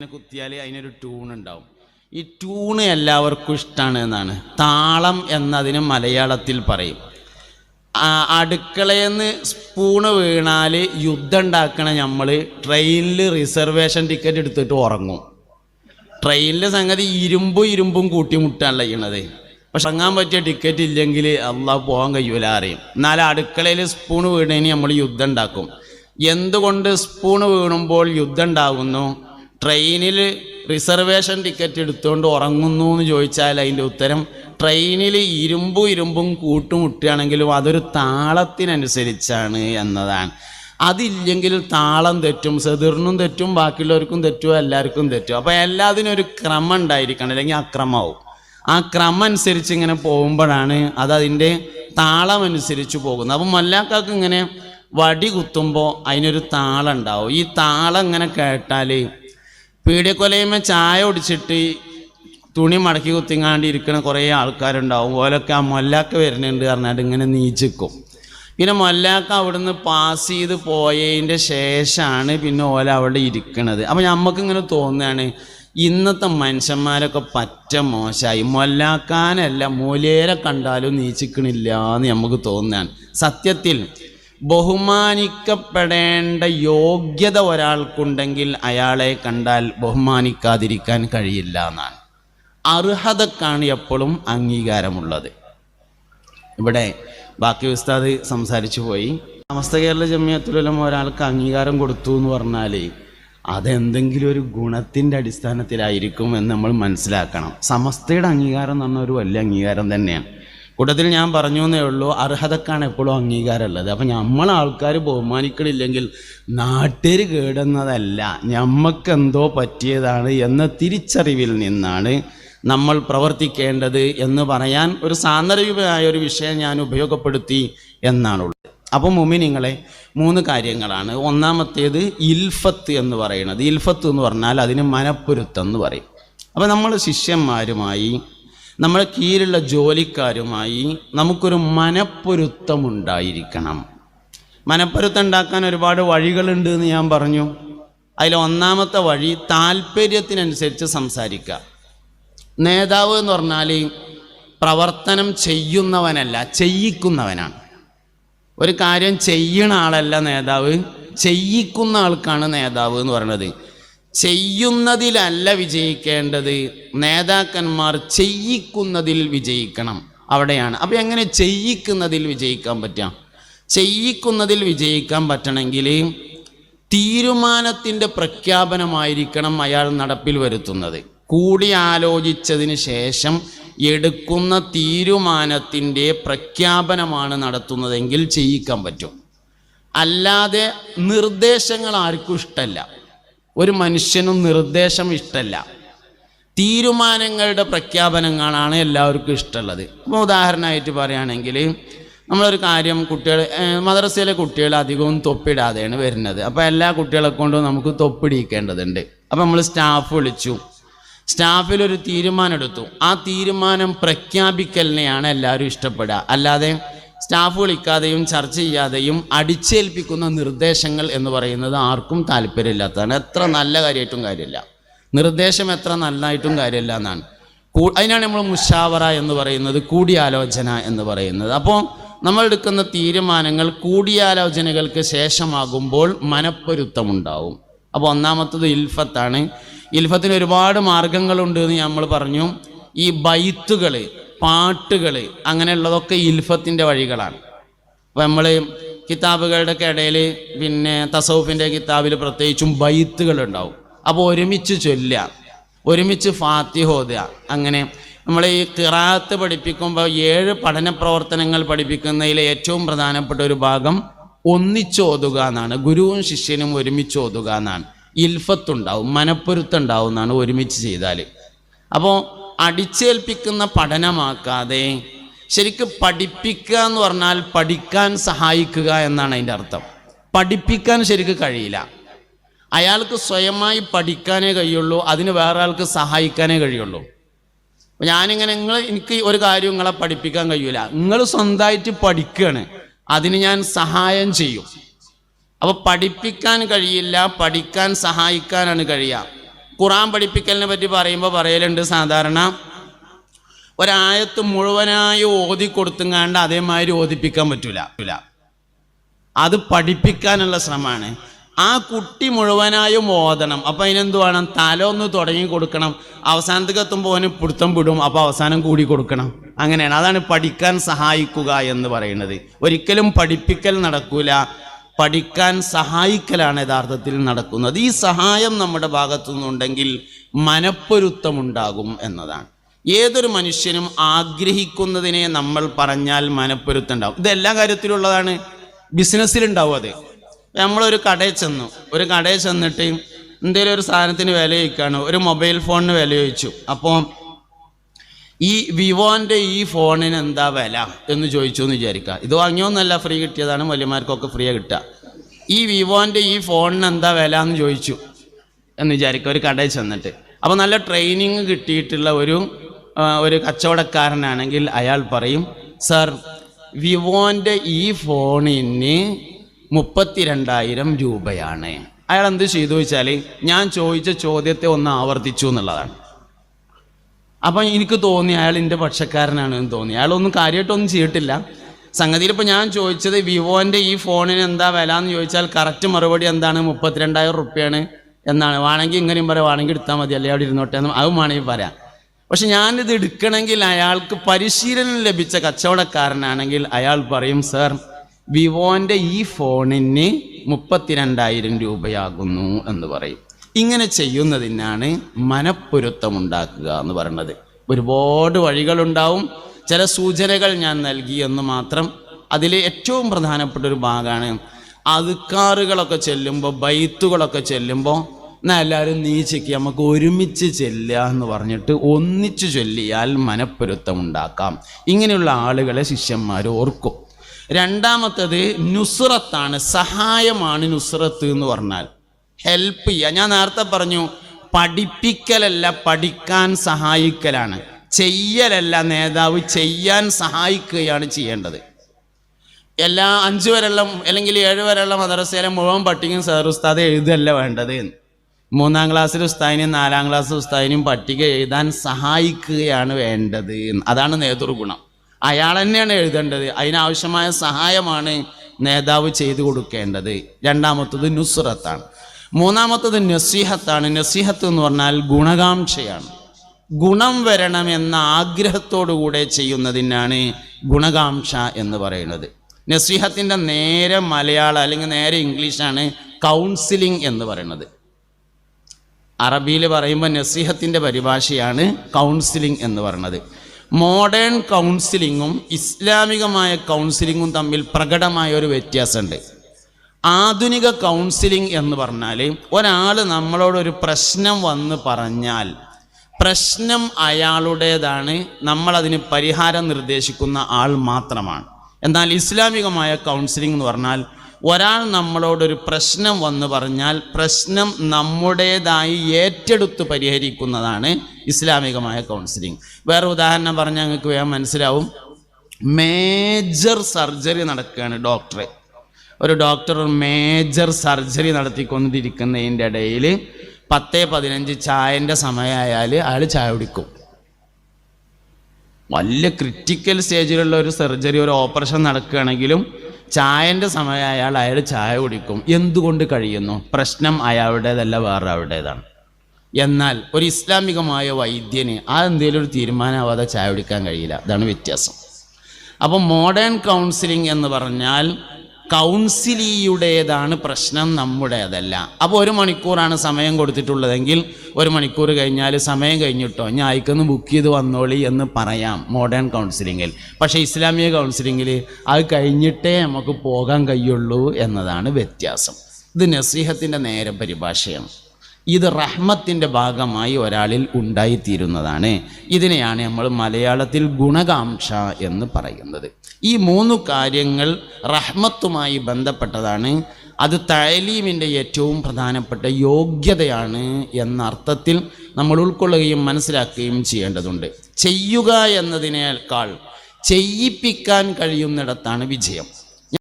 ഇങ്ങനെ കുത്തിയാൽ അതിനൊരു ട്യൂൺ ഉണ്ടാവും. ഈ ട്യൂണ് എല്ലാവർക്കും ഇഷ്ടമാണ് എന്നാണ്. താളം എന്നതിന് മലയാളത്തിൽ പറയും. അടുക്കളയെന്ന് സ്പൂണ് വീണാൽ യുദ്ധം ഉണ്ടാക്കണ നമ്മൾ ട്രെയിനിൽ റിസർവേഷൻ ടിക്കറ്റ് എടുത്തിട്ട് ഉറങ്ങും. ട്രെയിനിലെ സംഗതി ഇരുമ്പും ഇരുമ്പും കൂട്ടിമുട്ടാണല്ലോ ചെയ്യണത്. പക്ഷെ ഇറങ്ങാൻ പറ്റിയ ടിക്കറ്റ് ഇല്ലെങ്കിൽ അള്ളാഹ് പോകാൻ കഴിയൂല അറിയും എന്നാൽ അടുക്കളയിൽ സ്പൂണ് വീണതിന് നമ്മൾ യുദ്ധം ഉണ്ടാക്കും. എന്തുകൊണ്ട് സ്പൂണ് വീണുമ്പോൾ യുദ്ധം ഉണ്ടാകുന്നു? ട്രെയിനിൽ റിസർവേഷൻ ടിക്കറ്റ് എടുത്തുകൊണ്ട് ഉറങ്ങുന്നു എന്ന് ചോദിച്ചാൽ അതിന്റെ ഉത്തരം ട്രെയിനിൽ ഇരുമ്പും ഇരുമ്പും കൂട്ടുമുട്ടുകയാണെങ്കിലും അതൊരു താളത്തിനനുസരിച്ചാണ് എന്നതാണ്. അതില്ലെങ്കിൽ താളം തെറ്റും സെതിറിനും തെറ്റും ബാക്കിയുള്ളവർക്കും തെറ്റും എല്ലാവർക്കും തെറ്റും. അപ്പോൾ എല്ലാത്തിനും ഒരു ക്രമം ഉണ്ടായിരിക്കണം അല്ലെങ്കിൽ അക്രമമാവും. ആ ക്രമം അനുസരിച്ച് ഇങ്ങനെ പോകുമ്പോഴാണ് അത് അതിന്റെ താളം അനുസരിച്ച് പോകുന്നത്. അപ്പം മല്ലാക്കാക്ക് ഇങ്ങനെ വടി കുത്തുമ്പോൾ അതിനൊരു താളം ഉണ്ടാവും. ഈ താളം ഇങ്ങനെ കേട്ടാൽ പീഡിയക്കൊലയുമ്പോൾ ചായ ഒടിച്ചിട്ട് തുണി മടക്കി കുത്തിങ്ങാണ്ട് ഇരിക്കുന്ന കുറേ ആൾക്കാരുണ്ടാവും. ഓലൊക്കെ ആ മൊല്ലാക്ക വരുന്നുണ്ട് പറഞ്ഞാൽ ഇങ്ങനെ നീച്ചിക്കും പിന്നെ മൊല്ലാക്ക അവിടുന്ന് പാസ് ചെയ്ത് പോയതിന്റെ ശേഷമാണ് പിന്നെ ഓല അവിടെ ഇരിക്കണത്. അപ്പം നമുക്കിങ്ങനെ തോന്നുകയാണ് ഇന്നത്തെ മനുഷ്യന്മാരൊക്കെ പറ്റ മോശമായി മൊല്ലാക്കാനല്ല മൂലേരെ കണ്ടാലും നീച്ചിക്കണില്ല എന്ന് നമുക്ക് തോന്നുകയാണ് സത്യത്തിൽ ബഹുമാനിക്കപ്പെടേണ്ട യോഗ്യത ഒരാൾക്കുണ്ടെങ്കിൽ അയാളെ കണ്ടാൽ ബഹുമാനിക്കാതിരിക്കാൻ കഴിയില്ല എന്നാണ്. അർഹതക്കാണ് എപ്പോഴും അംഗീകാരമുള്ളത്. ഇവിടെ ബാക്കി ഉസ്താദ് സംസാരിച്ചു പോയി. സമസ്ത കേരള ജമിയത്തുലം ഒരാൾക്ക് അംഗീകാരം കൊടുത്തു എന്ന് പറഞ്ഞാൽ അതെന്തെങ്കിലും ഒരു ഗുണത്തിന്റെ അടിസ്ഥാനത്തിലായിരിക്കും എന്ന് നമ്മൾ മനസ്സിലാക്കണം. സമസ്തയുടെ അംഗീകാരം എന്ന് പറഞ്ഞാൽ ഒരു വലിയ അംഗീകാരം തന്നെയാണ്. കൂട്ടത്തിൽ ഞാൻ പറഞ്ഞു എന്നേ ഉള്ളൂ അർഹതക്കാണ് എപ്പോഴും അംഗീകാരം ഉള്ളത് അപ്പം നമ്മൾ ആൾക്കാർ ബഹുമാനിക്കണില്ലെങ്കിൽ നാട്ടുകാർ കേടുന്നതല്ല ഞമ്മക്കെന്തോ പറ്റിയതാണ് എന്ന തിരിച്ചറിവിൽ നിന്നാണ് നമ്മൾ പ്രവർത്തിക്കേണ്ടത് എന്ന് പറയാൻ ഒരു സാന്ദർഭികമായ ഒരു വിഷയം ഞാൻ ഉപയോഗപ്പെടുത്തി എന്നാണുള്ളത്. അപ്പോൾ മുമിനിങ്ങളെ മൂന്ന് കാര്യങ്ങളാണ്. ഒന്നാമത്തേത് ഇൽഫത്ത് എന്ന് പറയുന്നത്. ഇൽഫത്ത് എന്ന് പറഞ്ഞാൽ അതിന് മനപ്പൊരുത്തം എന്ന് പറയും. അപ്പോൾ നമ്മൾ ശിഷ്യന്മാരുമായി നമ്മുടെ കീഴിലുള്ള ജോലിക്കാരുമായി നമുക്കൊരു മനപ്പൊരുത്തമുണ്ടായിരിക്കണം. മനപ്പൊരുത്തം ഉണ്ടാക്കാൻ ഒരുപാട് വഴികളുണ്ട് എന്ന് ഞാൻ പറഞ്ഞു. അതിൽ ഒന്നാമത്തെ വഴി താല്പര്യത്തിനനുസരിച്ച് സംസാരിക്കുക. നേതാവ് എന്ന് പറഞ്ഞാൽ പ്രവർത്തനം ചെയ്യുന്നവനല്ല ചെയ്യിക്കുന്നവനാണ്. ഒരു കാര്യം ചെയ്യണ ആളല്ല നേതാവ് ചെയ്യിക്കുന്ന ആൾക്കാണ് നേതാവ് എന്ന് പറയുന്നത്. ചെയ്യുന്നതിലല്ല വിജയിക്കേണ്ടത്. നേതാക്കന്മാർ ചെയ്യിക്കുന്നതിൽ വിജയിക്കണം. അവിടെയാണ്. അപ്പോൾ എങ്ങനെ ചെയ്യിക്കുന്നതിൽ വിജയിക്കാൻ പറ്റാം? ചെയ്യിക്കുന്നതിൽ വിജയിക്കാൻ പറ്റണമെങ്കിൽ തീരുമാനത്തിന്റെ പ്രഖ്യാപനമായിരിക്കണം അയാൾ നടപ്പിൽ വരുത്തുന്നത്. കൂടി ആലോചിച്ചതിന് ശേഷം എടുക്കുന്ന തീരുമാനത്തിന്റെ പ്രഖ്യാപനമാണ് നടത്തുന്നതെങ്കിൽ ചെയ്യിക്കാൻ പറ്റും. അല്ലാതെ നിർദ്ദേശങ്ങൾ ആർക്കും ഇഷ്ടമല്ല ഒരു മനുഷ്യനും നിർദ്ദേശം ഇഷ്ടമല്ല തീരുമാനങ്ങളുടെ പ്രഖ്യാപനങ്ങളാണ് എല്ലാവർക്കും ഇഷ്ടമുള്ളത്. അപ്പോൾ ഉദാഹരണമായിട്ട് പറയുകയാണെങ്കിൽ നമ്മളൊരു കാര്യം കുട്ടികൾ മദ്രസയിലെ കുട്ടികൾ അധികവും തൊപ്പിടാതെയാണ് വരുന്നത്. അപ്പോൾ എല്ലാ കുട്ടികളെ കൊണ്ടും നമുക്ക് തൊപ്പിടിക്കേണ്ടതുണ്ട് അപ്പോൾ നമ്മൾ സ്റ്റാഫ് വിളിച്ചു. സ്റ്റാഫിൽ ഒരു തീരുമാനം എടുത്തു ആ തീരുമാനം പ്രഖ്യാപിക്കലിനെയാണ് എല്ലാവരും ഇഷ്ടപ്പെടുക. അല്ലാതെ സ്റ്റാഫ് വിളിക്കാതെയും ചർച്ച ചെയ്യാതെയും അടിച്ചേൽപ്പിക്കുന്ന നിർദ്ദേശങ്ങൾ എന്ന് പറയുന്നത് ആർക്കും താല്പര്യമില്ലാത്തതാണ്. എത്ര നല്ല കാര്യമായിട്ടും കാര്യമില്ല. നിർദ്ദേശം എത്ര നന്നായിട്ടും കാര്യമില്ല എന്നാണ്. അതിനാണ് നമ്മൾ മുഷാവറ എന്ന് പറയുന്നത് കൂടിയാലോചന എന്ന് പറയുന്നത്. അപ്പോൾ നമ്മൾ എടുക്കുന്ന തീരുമാനങ്ങൾ കൂടിയാലോചനകൾക്ക് ശേഷമാകുമ്പോൾ മനപ്പൊരുത്തമുണ്ടാവും. അപ്പോൾ ഒന്നാമത്തത് ഇൽഫത്താണ്. ഇൽഫത്തിന് ഒരുപാട് മാർഗങ്ങളുണ്ട് എന്ന് നമ്മൾ പറഞ്ഞു. ഈ ബൈത്തുകൾ പാട്ടുകൾ അങ്ങനെയുള്ളതൊക്കെ ഇൽഫത്തിന്റെ വഴികളാണ്. അപ്പോൾ നമ്മൾ കിതാബുകളുടെ ഇടയിൽ പിന്നെ തസൗഫിന്റെ കിതാബിൽ പ്രത്യേകിച്ചും ബൈത്തുകൾ ഉണ്ടാവും അപ്പോൾ ഒരുമിച്ച് ചൊല്ലുക ഒരുമിച്ച് ഫാത്തിഹ ഓതുക. അങ്ങനെ നമ്മൾ ഈ കിറാത്ത് പഠിപ്പിക്കുമ്പോൾ ഏഴ് പഠന പ്രവർത്തനങ്ങൾ പഠിപ്പിക്കുന്നതിലെ ഏറ്റവും പ്രധാനപ്പെട്ട ഒരു ഭാഗം ഒന്നിച്ചോതുക എന്നാണ്. ഗുരുവും ശിഷ്യനും ഒരുമിച്ച് ഓതുക എന്നാണ്. ഇൽഫത്തുണ്ടാവും മനപ്പൊരുത്തുണ്ടാവും എന്നാണ് ഒരുമിച്ച് ചെയ്താൽ അപ്പോൾ അടിച്ചേൽപ്പിക്കുന്ന പഠനമാക്കാതെ ശരിക്കും പഠിപ്പിക്കുക എന്ന് പറഞ്ഞാൽ പഠിക്കാൻ സഹായിക്കുക എന്നാണ് അതിന്റെ അർത്ഥം. പഠിപ്പിക്കാൻ ശരിക്കും കഴിയില്ല. അയാൾക്ക് സ്വയമായി പഠിക്കാനേ കഴിയുള്ളൂ അതിന് വേറെ ആൾക്ക് സഹായിക്കാനേ കഴിയുള്ളൂ. ഞാനിങ്ങനെ നിങ്ങൾ എനിക്ക് ഒരു കാര്യം നിങ്ങളെ പഠിപ്പിക്കാൻ കഴിയൂല. നിങ്ങൾ സ്വന്തമായിട്ട് പഠിക്കുകയാണ് അതിന് ഞാൻ സഹായം ചെയ്യും. അപ്പോൾ പഠിപ്പിക്കാൻ കഴിയില്ല പഠിക്കാൻ സഹായിക്കാനാണ് കഴിയുക. ഖുറാൻ പഠിപ്പിക്കലിനെ പറ്റി പറയുമ്പോൾ പറയലുണ്ട് സാധാരണ ഒരായത്ത് മുഴുവനായി ഓതി കൊടുത്തുങ്ങാണ്ട് അതേമാതിരി ഓതിപ്പിക്കാൻ പറ്റൂല. അത് പഠിപ്പിക്കാനുള്ള ശ്രമമാണ്. ആ കുട്ടി മുഴുവനായും ഓതണം. അപ്പം അതിനെന്ത് വേണം തല ഒന്ന് തുടങ്ങി കൊടുക്കണം. അവസാനത്തേക്ക് എത്തുമ്പോൾ അവന് പിടുത്തം വിടും. അപ്പോൾ അവസാനം കൂടി കൊടുക്കണം. അങ്ങനെയാണ്. അതാണ് പഠിക്കാൻ സഹായിക്കുക എന്ന് പറയുന്നത്. ഒരിക്കലും പഠിപ്പിക്കൽ നടക്കൂല. പഠിക്കാൻ സഹായിക്കലാണ് യഥാർത്ഥത്തിൽ നടക്കുന്നത്. ഈ സഹായം നമ്മുടെ ഭാഗത്തു നിന്നുണ്ടെങ്കിൽ മനപ്പൊരുത്തമുണ്ടാകും എന്നതാണ്. ഏതൊരു മനുഷ്യനും ആഗ്രഹിക്കുന്നതിനെ നമ്മൾ പറഞ്ഞാൽ മനപ്പൊരുത്തം ഉണ്ടാവും ഇത് എല്ലാ കാര്യത്തിലുള്ളതാണ്. ബിസിനസ്സിലുണ്ടാവും അത്. നമ്മളൊരു കടയിൽ ചെന്നു. ഒരു കടയിൽ ചെന്നിട്ട് എന്തെങ്കിലും ഒരു സാധനത്തിന് വില ചോദിക്കുകയാണ് ഒരു മൊബൈൽ ഫോണിന് വില ചോദിച്ചു. അപ്പോൾ ഈ വിവോന്റെ ഈ ഫോണിന് എന്താ വില എന്ന് ചോദിച്ചു എന്ന് വിചാരിക്കുക. ഇത് വാങ്ങിയോന്നല്ല ഫ്രീ കിട്ടിയതാണ് വലിയമാർക്കൊക്കെ ഫ്രീ കിട്ടുക. ഈ വിവോന്റെ ഈ ഫോണിന് എന്താ വില എന്ന് ചോദിച്ചു എന്ന് വിചാരിക്കുക ഒരു കടയിൽ ചെന്നിട്ട്. അപ്പോൾ നല്ല ട്രെയിനിങ് കിട്ടിയിട്ടുള്ള ഒരു ഒരു കച്ചവടക്കാരനാണെങ്കിൽ അയാൾ പറയും സർ വിവോന്റെ ഈ ഫോണിന് മുപ്പത്തിരണ്ടായിരം രൂപയാണ്. അയാൾ എന്ത് ചെയ്തു വെച്ചാൽ ഞാൻ ചോദിച്ച ചോദ്യത്തെ ഒന്ന് ആവർത്തിച്ചു എന്നുള്ളതാണ്. അപ്പം എനിക്ക് തോന്നി അയാൾ എന്റെ പക്ഷക്കാരനാണ് എന്ന് തോന്നി അയാളൊന്നും കാര്യമായിട്ടൊന്നും ചെയ്തിട്ടില്ല. സംഗതിയിൽ ഇപ്പോൾ ഞാൻ ചോദിച്ചത് വിവോന്റെ ഈ ഫോണിന് എന്താ വില എന്ന് ചോദിച്ചാൽ കറക്റ്റ് മറുപടി എന്താണ്? മുപ്പത്തിരണ്ടായിരം റുപ്യാണ് എന്നാണ്. വേണമെങ്കിൽ ഇങ്ങനെയും പറയാം വേണമെങ്കിൽ എടുത്താൽ മതി. അല്ലേ അവിടെ ഇരുന്നോട്ടെ എന്ന് അതും വേണമെങ്കിൽ പറയാം. പക്ഷെ ഞാനിത് എടുക്കണമെങ്കിൽ അയാൾക്ക് പരിശീലനം ലഭിച്ച കച്ചവടക്കാരനാണെങ്കിൽ അയാൾ പറയും സർ വിവോന്റെ ഈ ഫോണിന് മുപ്പത്തിരണ്ടായിരം രൂപയാകുന്നു എന്ന് പറയും. ഇങ്ങനെ ചെയ്യുന്നതിനാണ് മനപ്പൊരുത്തമുണ്ടാക്കുക എന്ന് പറയുന്നത്. ഒരുപാട് വഴികളുണ്ടാവും. ചില സൂചനകൾ ഞാൻ നൽകി എന്ന് മാത്രം അതിൽ ഏറ്റവും പ്രധാനപ്പെട്ട ഒരു ഭാഗമാണ്. അതുക്കാറുകളൊക്കെ ചെല്ലുമ്പോൾ ബൈത്തുകളൊക്കെ ചെല്ലുമ്പോൾ എന്നാൽ എല്ലാവരും നീച്ചയ്ക്ക് നമുക്ക് ഒരുമിച്ച് ചെല്ലുക എന്ന് പറഞ്ഞിട്ട് ഒന്നിച്ച് ചൊല്ലിയാൽ മനപ്പൊരുത്തം ഉണ്ടാക്കാം ഇങ്ങനെയുള്ള ആളുകളെ ശിഷ്യന്മാർ ഓർക്കും. രണ്ടാമത്തത് നുസ്രത്താണ്. സഹായമാണ് നുസ്രത്ത് എന്ന് പറഞ്ഞാൽ. ഹെൽപ്പ് ചെയ്യുക ഞാൻ നേരത്തെ പറഞ്ഞു പഠിപ്പിക്കലല്ല പഠിക്കാൻ സഹായിക്കലാണ്. ചെയ്യലല്ല നേതാവ് ചെയ്യാൻ സഹായിക്കുകയാണ് ചെയ്യേണ്ടത്. എല്ലാ അഞ്ച് വരെയുള്ള അല്ലെങ്കിൽ ഏഴ് വരെയുള്ള മദ്രസയിലെ മുഴുവൻ പട്ടികയും സർ ഉസ്താദ് എഴുതല്ല വേണ്ടത് മൂന്നാം ക്ലാസ്സിൽ ഉസ്താദിനും നാലാം ക്ലാസ് ഉസ്താദിനും പട്ടിക എഴുതാൻ സഹായിക്കുകയാണ് വേണ്ടത് അതാണ് നേതൃഗുണം അയാൾ തന്നെയാണ് എഴുതേണ്ടത്. അതിനാവശ്യമായ സഹായമാണ് നേതാവ് ചെയ്തു കൊടുക്കേണ്ടത്. രണ്ടാമത്തത് നുസ്രത്താണ്. മൂന്നാമത്തത് നസീഹത്താണ്. നസീഹത്ത് എന്ന് പറഞ്ഞാൽ ഗുണകാംക്ഷയാണ്. ഗുണം വരണം എന്ന ആഗ്രഹത്തോടുകൂടെ ചെയ്യുന്നതിനാണ് ഗുണകാംക്ഷ എന്ന് പറയുന്നത്. നസീഹത്തിന്റെ നേരെ മലയാളം അല്ലെങ്കിൽ നേരെ ഇംഗ്ലീഷാണ് കൗൺസിലിംഗ് എന്ന് പറയുന്നത്. അറബിയിൽ പറയുമ്പോൾ നസീഹത്തിന്റെ പരിഭാഷയാണ് കൗൺസിലിംഗ് എന്ന് പറയുന്നത്. മോഡേൺ കൗൺസിലിങ്ങും ഇസ്ലാമികമായ കൗൺസിലിങ്ങും തമ്മിൽ പ്രകടമായ ഒരു വ്യത്യാസമുണ്ട്. ആധുനിക കൗൺസിലിംഗ് എന്ന് പറഞ്ഞാൽ ഒരാൾ നമ്മളോടൊരു പ്രശ്നം വന്ന് പറഞ്ഞാൽ പ്രശ്നം അയാളുടേതാണ് നമ്മളതിന് പരിഹാരം നിർദ്ദേശിക്കുന്ന ആൾ മാത്രമാണ്. എന്നാൽ ഇസ്ലാമികമായ കൗൺസിലിംഗ് എന്ന് പറഞ്ഞാൽ ഒരാൾ നമ്മളോടൊരു പ്രശ്നം വന്ന് പറഞ്ഞാൽ പ്രശ്നം നമ്മുടേതായി ഏറ്റെടുത്ത് പരിഹരിക്കുന്നതാണ് ഇസ്ലാമികമായ കൗൺസിലിംഗ് വേറെ ഉദാഹരണം പറഞ്ഞാൽ ഞങ്ങൾക്ക് വേഗം മനസ്സിലാവും. മേജർ സർജറി നടക്കുകയാണ് ഡോക്ടറെ ഒരു ഡോക്ടർ മേജർ സർജറി നടത്തിക്കൊണ്ടിരിക്കുന്നതിന്റെ ഇടയിൽ പത്ത് പതിനഞ്ച് ചായന്റെ സമയമായാൽ അയാൾ ചായ കുടിക്കും. വലിയ ക്രിറ്റിക്കൽ സ്റ്റേജിലുള്ള ഒരു സർജറി ഒരു ഓപ്പറേഷൻ നടക്കുകയാണെങ്കിലും ചായന്റെ സമയമായാൽ അയാൾ ചായ കുടിക്കും. എന്തുകൊണ്ട് കഴിയുന്നു? പ്രശ്നം അയാളുടേതല്ല വേറെ അവരുടേതാണ് എന്നാൽ ഒരു ഇസ്ലാമികമായ വൈദ്യന് ആ എന്തെങ്കിലും ഒരു തീരുമാനമാവാതെ ചായ കുടിക്കാൻ കഴിയില്ല. അതാണ് വ്യത്യാസം. അപ്പോൾ മോഡേൺ കൗൺസിലിംഗ് എന്ന് പറഞ്ഞാൽ കൗൺസിലിയുടേതാണ് പ്രശ്നം നമ്മുടേതല്ല. അപ്പോൾ ഒരു മണിക്കൂറാണ് സമയം കൊടുത്തിട്ടുള്ളതെങ്കിൽ ഒരു മണിക്കൂർ കഴിഞ്ഞാൽ സമയം കഴിഞ്ഞിട്ടോ ഞാൻ അയക്കൊന്ന് ബുക്ക് ചെയ്ത് വന്നോളി എന്ന് പറയാം മോഡേൺ കൗൺസിലിങ്ങിൽ പക്ഷേ ഇസ്ലാമിക കൗൺസിലിങ്ങിൽ അത് കഴിഞ്ഞിട്ടേ നമുക്ക് പോകാൻ കഴിയുള്ളൂ എന്നതാണ് വ്യത്യാസം. ഇത് നസീഹത്തിന്റെ നേരെ പരിഭാഷയാണ്. ഇത് റഹ്മത്തിന്റെ ഭാഗമായി ഒരാളിൽ ഉണ്ടായിത്തീരുന്നതാണ്. ഇതിനെയാണ് നമ്മൾ മലയാളത്തിൽ ഗുണകാംക്ഷ എന്ന് പറയുന്നത്. ഈ മൂന്ന് കാര്യങ്ങൾ റഹ്മത്തുമായി ബന്ധപ്പെട്ടതാണ്. അത് തഴലീമിന്റെ ഏറ്റവും പ്രധാനപ്പെട്ട യോഗ്യതയാണ് എന്ന അർത്ഥത്തിൽ നമ്മൾ ഉൾക്കൊള്ളുകയും മനസ്സിലാക്കുകയും ചെയ്യേണ്ടതുണ്ട്. ചെയ്യുക എന്നതിനേക്കാൾ ചെയ്യിപ്പിക്കാൻ കഴിയുന്നിടത്താണ് വിജയം.